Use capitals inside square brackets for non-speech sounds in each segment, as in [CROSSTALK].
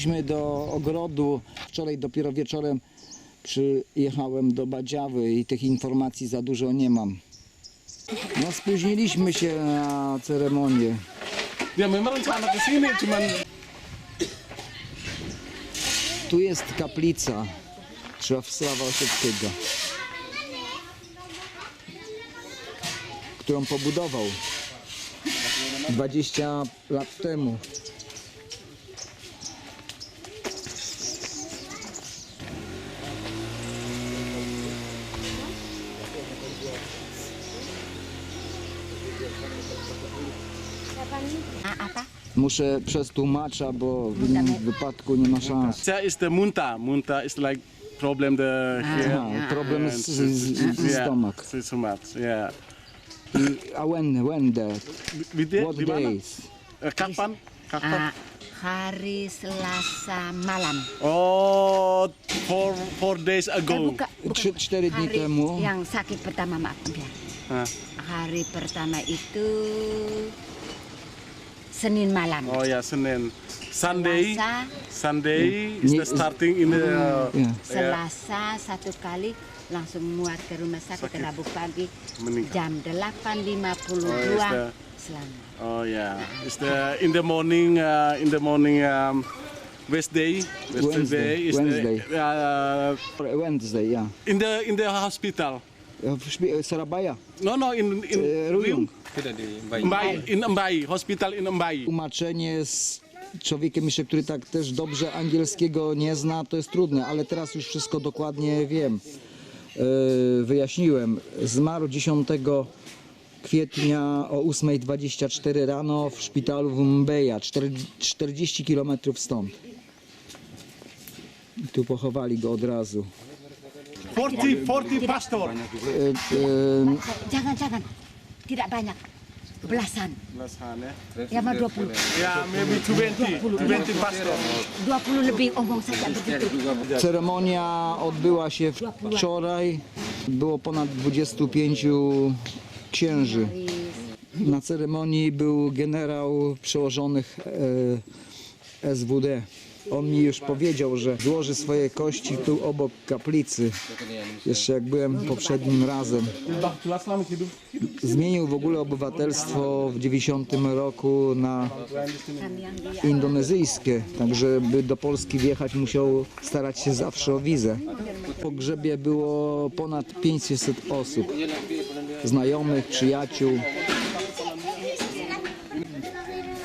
Dojechaliśmy do ogrodu. Wczoraj dopiero wieczorem przyjechałem do Badziawy i tych informacji za dużo nie mam. No spóźniliśmy się na ceremonię. Ke sini cuman Tu jest kaplica Czesława Osieckiego, którą pobudował 20 lat temu. Muszę przez tłumacza, bo w innym wypadku nie ma szans. saya is the munta. Munta is like problem the here. Aha, problem z, z, z, z Yeah, stomach. so- so much. Yeah. I, a when, when di, What di mana? days? Eh, kapan? Kapan? Ah, hari Selasa malam. Oh, four four days Eh, ago. buka, bukan. Trzy- cztery dni hari temu. Yang sakit pertama maaf ya. Ah. Hari pertama itu Senin malam. Oh ya Senin. Sunday. Selasa, Sunday is the starting in the. Uh, Yeah. Selasa satu kali langsung muat ke rumah sakit, Sakit. Rabu pagi jam 8.52 Oh, is the- selamat. Oh yeah, it's the in the morning. Uh, in the morning, um, Wednesday. Wednesday, is Wednesday. the uh, Wednesday, yeah. in the in the hospital. W szpi- Surabaya. No, no, in in E, bayi. Mbai, in Mbai, hospital in Mbai. Tłumaczenie z człowiekiem jeszcze, który tak też dobrze angielskiego nie zna, to jest trudne, ale teraz już wszystko dokładnie wiem. E, Wyjaśniłem. Zmarł 10 kwietnia o 8.24 rano w szpitalu w Mbeja, 40 km stąd. I tu pochowali go od razu. 40, 40 pastor. Jangan jangan. Tidak banyak. Belasan. Belasan ya. Ya mah 20. Ya, maybe 20, 20 pastor. 20 lebih omong saja begitu. Ceremonia odbyła się wczoraj. Było ponad 25 księży. Na ceremonii był generał przełożonych e, SWD. On mi już powiedział, że złoży swoje kości tu obok kaplicy. Jeszcze jak byłem poprzednim razem. Zmienił w ogóle obywatelstwo w 90 roku na indonezyjskie, także by do Polski wjechać musiał starać się zawsze o wizę. W pogrzebie było ponad 500 osób, znajomych, przyjaciół.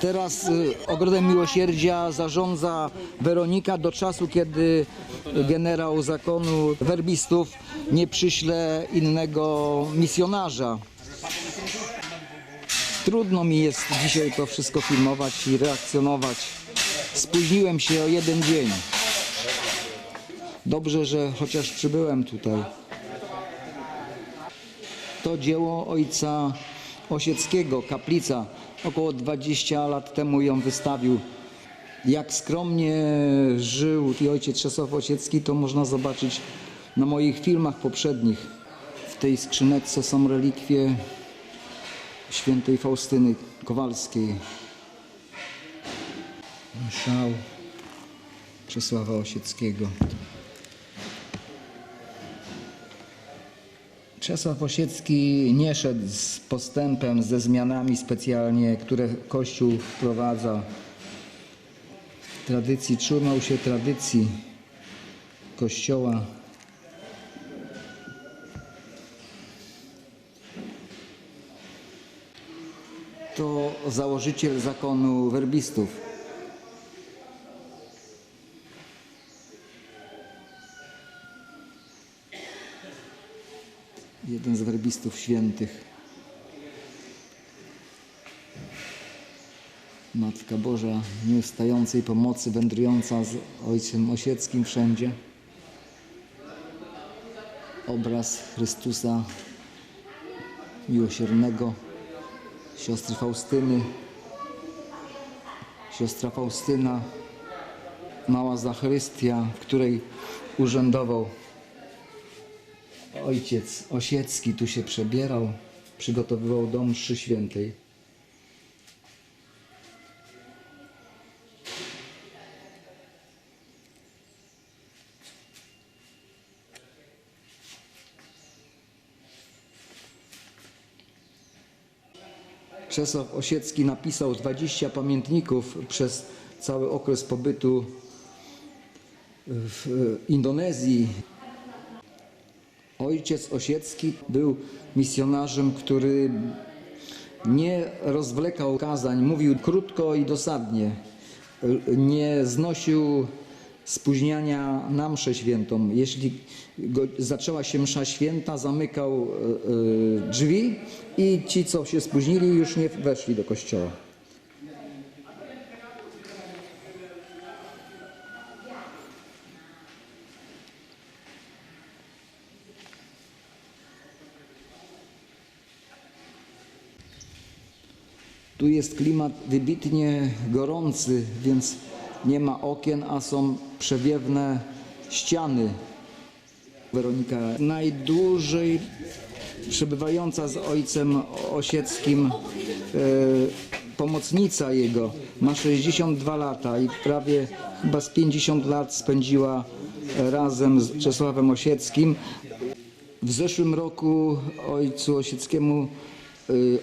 Teraz y, Ogrodem Miłosierdzia zarządza Weronika do czasu, kiedy generał zakonu werbistów nie przyśle innego misjonarza. Trudno mi jest dzisiaj to wszystko filmować i reakcjonować. Spóźniłem się o jeden dzień. Dobrze, że chociaż przybyłem tutaj. To dzieło ojca Osieckiego, kaplica. Około 20 lat temu ją wystawił. Jak skromnie żył i ojciec Czesław Osiecki, to można zobaczyć na moich filmach poprzednich. W tej skrzyneczce są relikwie świętej Faustyny Kowalskiej. Szał Czesława Osieckiego. Czesław Osiecki nie szedł z postępem, ze zmianami specjalnie, które Kościół wprowadza. Tradycji, trzymał się tradycji Kościoła. założyciel zakonu werbistów. Jeden z werbistów świętych. Matka Boża nieustającej pomocy, wędrująca z Ojcem Osieckim wszędzie. Obraz Chrystusa miłosiernego, siostry Faustyny, siostra Faustyna, mała Zachrystia, w której urzędował ojciec Osiecki, tu się przebierał, przygotowywał dom mszy świętej. Czesław Osiecki napisał 20 pamiętników przez cały okres pobytu w Indonezji. Ojciec Osiecki był misjonarzem, który nie rozwlekał kazań, mówił krótko i dosadnie. Nie znosił spóźniania na mszę świętą. Jeśli go, zaczęła się msza święta, zamykał e, drzwi i ci, co się spóźnili, już nie weszli do kościoła. Tu jest klimat wybitnie gorący, więc nie ma okien, a są przewiewne ściany. Weronika najdłużej przebywająca z ojcem Osieckim, e, pomocnica jego, ma 62 lata i prawie chyba z 50 lat spędziła razem z Czesławem Osieckim. W zeszłym roku ojcu Osieckiemu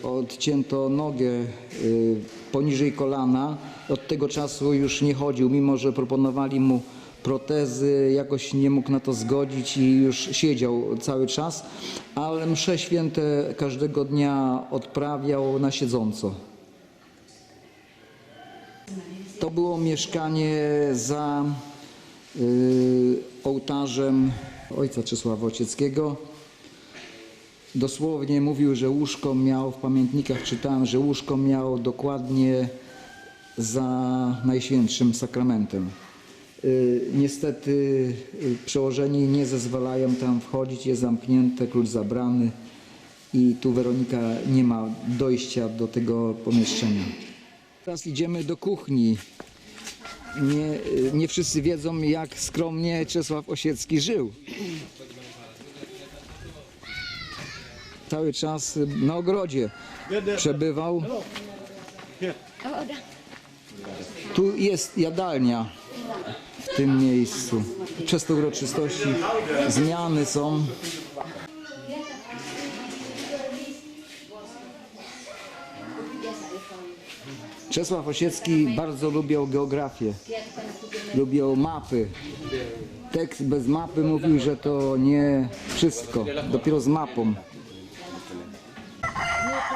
odcięto nogę y, poniżej kolana. Od tego czasu już nie chodził, mimo że proponowali mu protezy, jakoś nie mógł na to zgodzić i już siedział cały czas, ale msze święte każdego dnia odprawiał na siedząco. To było mieszkanie za y, ołtarzem ojca Czesława Ocieckiego. Dosłownie mówił, że łóżko miał, w pamiętnikach czytałem, że łóżko miał dokładnie za Najświętszym Sakramentem. Y, Niestety y, przełożeni nie zezwalają tam wchodzić, jest zamknięte, klucz zabrany i tu Weronika nie ma dojścia do tego pomieszczenia. Teraz idziemy do kuchni. Nie, y, nie wszyscy wiedzą, jak skromnie Czesław Osiecki żył. Cały czas na ogrodzie przebywał. Tu jest jadalnia w tym miejscu. Przez te uroczystości zmiany są. Czesław Osiecki bardzo lubił geografię, lubił mapy. Tekst bez mapy mówił, że to nie wszystko, dopiero z mapą.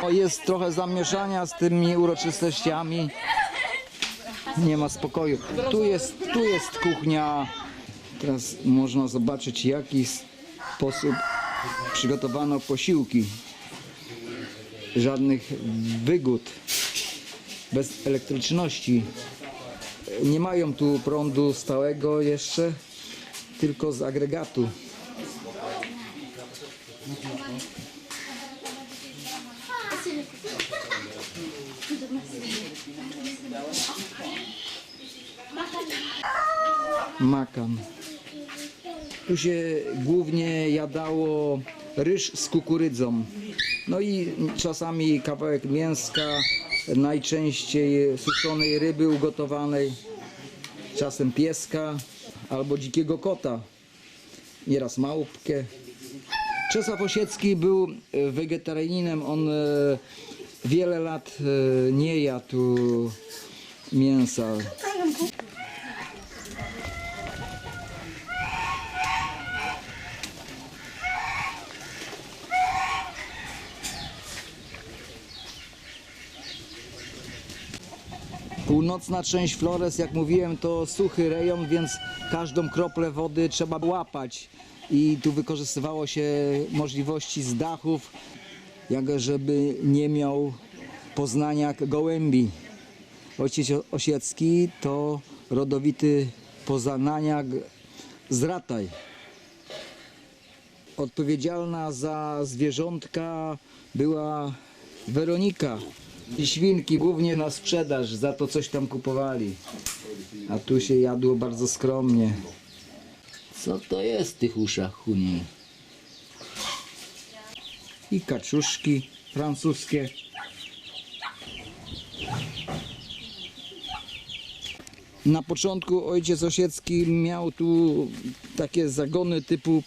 Jest trochę zamieszania z tymi uroczystościami. Nie ma spokoju. Tu jest, tu jest kuchnia. Teraz można zobaczyć, jaki sposób przygotowano posiłki. Żadnych wygód, bez elektryczności. Nie mają tu prądu stałego jeszcze, tylko z agregatu. Makan. Tu się głównie jadało ryż z kukurydzą. No i czasami kawałek mięska, najczęściej suszonej ryby ugotowanej, czasem pieska albo dzikiego kota, nieraz małpkę. Czesław Osiecki był wegetarianinem, on e, wiele lat e, nie jadł mięsa. Północna część Flores, jak mówiłem, to suchy rejon, więc każdą kroplę wody trzeba łapać. I tu wykorzystywało się możliwości z dachów, jak żeby nie miał Poznania gołębi. Ojciec Osiecki to rodowity Poznaniak z Rataj. Odpowiedzialna za zwierzątka była Weronika. I świnki głównie na sprzedaż, za to coś tam kupowali. A tu się jadło bardzo skromnie. Co to jest w tych uszach huni? I kaczuszki francuskie. Na początku ojciec Osiecki miał tu takie zagony typu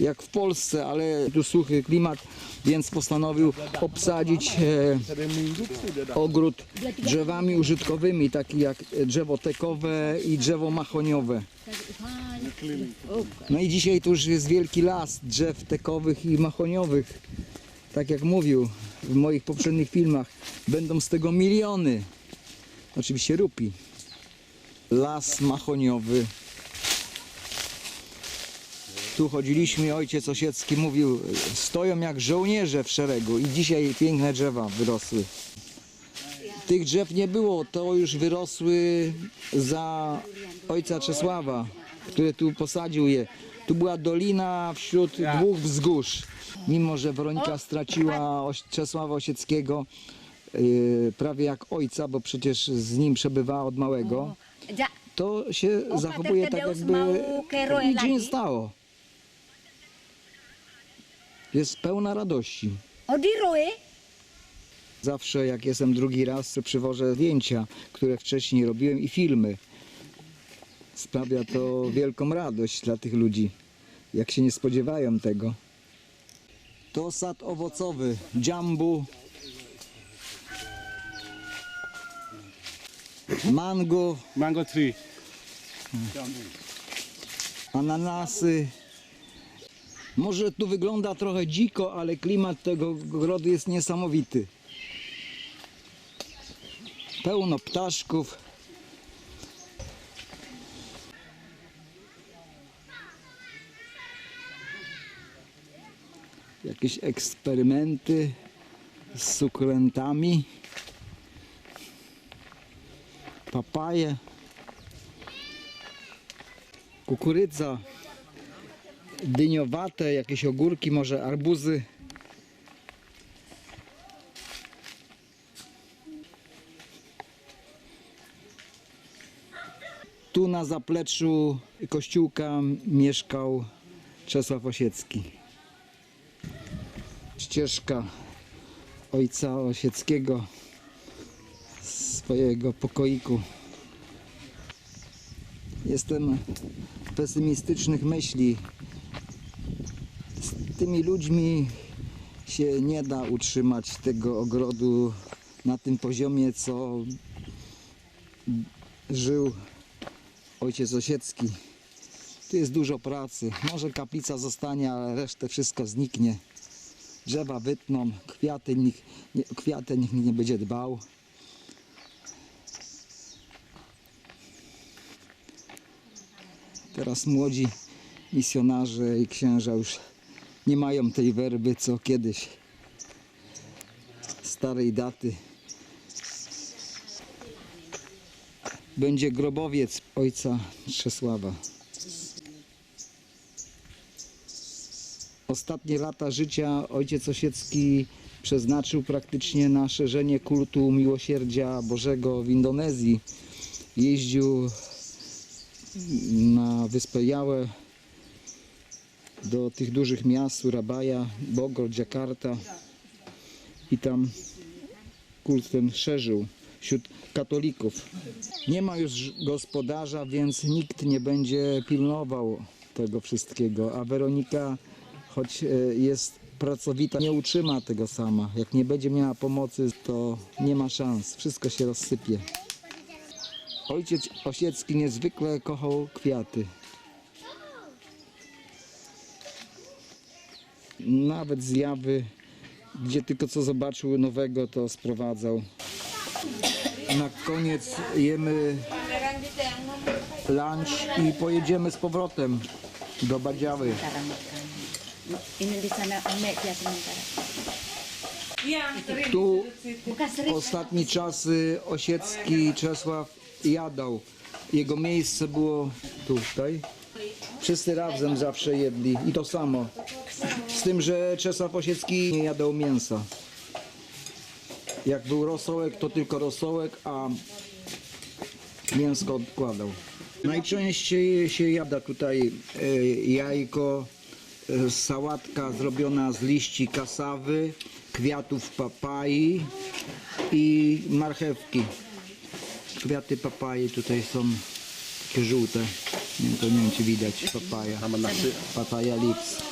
jak w Polsce, ale tu suchy klimat, więc postanowił obsadzić e, ogród drzewami użytkowymi, takie jak drzewo tekowe i drzewo mahoniowe. No i dzisiaj tu już jest wielki las drzew tekowych i mahoniowych. Tak jak mówił w moich poprzednich filmach, będą z tego miliony. Oczywiście rupi. Las mahoniowy. Tu chodziliśmy, ojciec Osiecki mówił, stoją jak żołnierze w szeregu i dzisiaj piękne drzewa wyrosły. Tych drzew nie było, to już wyrosły za ojca Czesława, który tu posadził je. Tu była dolina wśród dwóch wzgórz. Mimo, że Weronika straciła Oś- Czesława Osieckiego yy, prawie jak ojca, bo przecież z nim przebywała od małego, to się zachowuje tak jakby nic się nie stało. Jest pełna radości. Zawsze jak jestem drugi raz, to przywożę zdjęcia, które wcześniej robiłem i filmy. Sprawia to wielką radość dla tych ludzi, jak się nie spodziewają tego. To sad owocowy, dżambu, mango, Mango tree. ananasy. Może tu wygląda trochę dziko, ale klimat tego ogrodu jest niesamowity. Pełno ptaszków. Jakieś eksperymenty z sukulentami. Papaje. Kukurydza dyniowate, jakieś ogórki, może arbuzy. Tu na zapleczu kościółka mieszkał Czesław Osiecki. Ścieżka ojca Osieckiego z swojego pokoiku. Jestem pesymistycznych myśli. Z tymi ludźmi się nie da utrzymać tego ogrodu na tym poziomie, co żył ojciec Osiecki. Tu jest dużo pracy. Może kaplica zostanie, ale resztę wszystko zniknie. Drzewa wytną, kwiaty nikt, nie, kwiaty nikt nie będzie dbał. Teraz młodzi misjonarze i księża już nie mają tej werby co kiedyś. Starej daty. Będzie grobowiec ojca Czesława. Ostatnie lata życia ojciec Osiecki przeznaczył praktycznie na szerzenie kultu miłosierdzia Bożego w Indonezji. Jeździł na Wyspę Jałę, do tych dużych miast, Surabaya, Bogor, Jakarta i tam kult ten szerzył wśród katolików. Nie ma już gospodarza, więc nikt nie będzie pilnował tego wszystkiego, a Weronika, choć e, jest pracowita, nie utrzyma tego sama. Jak nie będzie miała pomocy, to nie ma szans, wszystko się rozsypie. Ojciec Osiecki niezwykle kochał kwiaty. Nawet zjawy, gdzie tylko co zobaczył nowego, to sprowadzał. na koniec jemy lunch i pojedziemy z powrotem do Badziawy. Ini di sana Ome dia sementara. Tu Bukan sering. ostatni czasy Osiecki Czesław jadał. Jego miejsce było tutaj. Wszyscy razem zawsze jedli i to samo. Z tym, że Czesław Osiecki nie jadał mięsa. Jak był rosołek, to tylko rosołek, a mięsko odkładał. Najczęściej się jada tutaj e, jajko, sałatka zrobiona z liści kasawy, kwiatów papai i marchewki. Kwiaty papai tutaj są takie żółte. Nie, wiem, to nie wiem czy widać papaja. Papaja lips.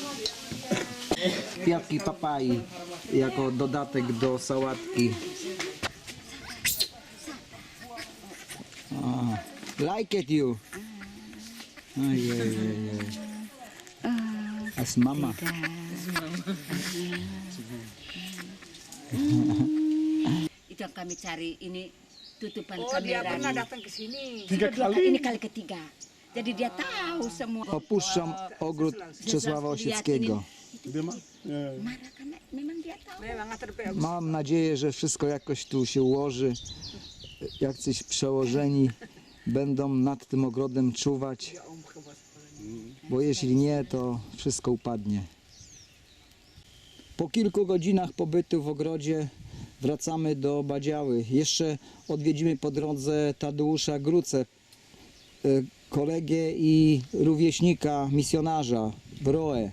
Kwiatki papai jako dodatek do sałatki. Ah, like it you. Ojej, ojej. As mama. [LAUGHS] Itu yang kami cari ini tutupan Oh, dia kamera. pernah nih. datang ke sini. Tiga kali. Ini kali ketiga. Jadi dia tahu semua. Opuszczam ogród Czesława Osieckiego. Dia dia terbaik. Mam nadzieję, że wszystko jakoś tu się ułoży. Jacyś przełożeni będą nad tym ogrodem czuwać. Bo jeśli nie, to wszystko upadnie. Po kilku godzinach pobytu w ogrodzie wracamy do Badziały. Jeszcze odwiedzimy po drodze Tadeusza Gruce, y, kolegę i rówieśnika misjonarza w Roe.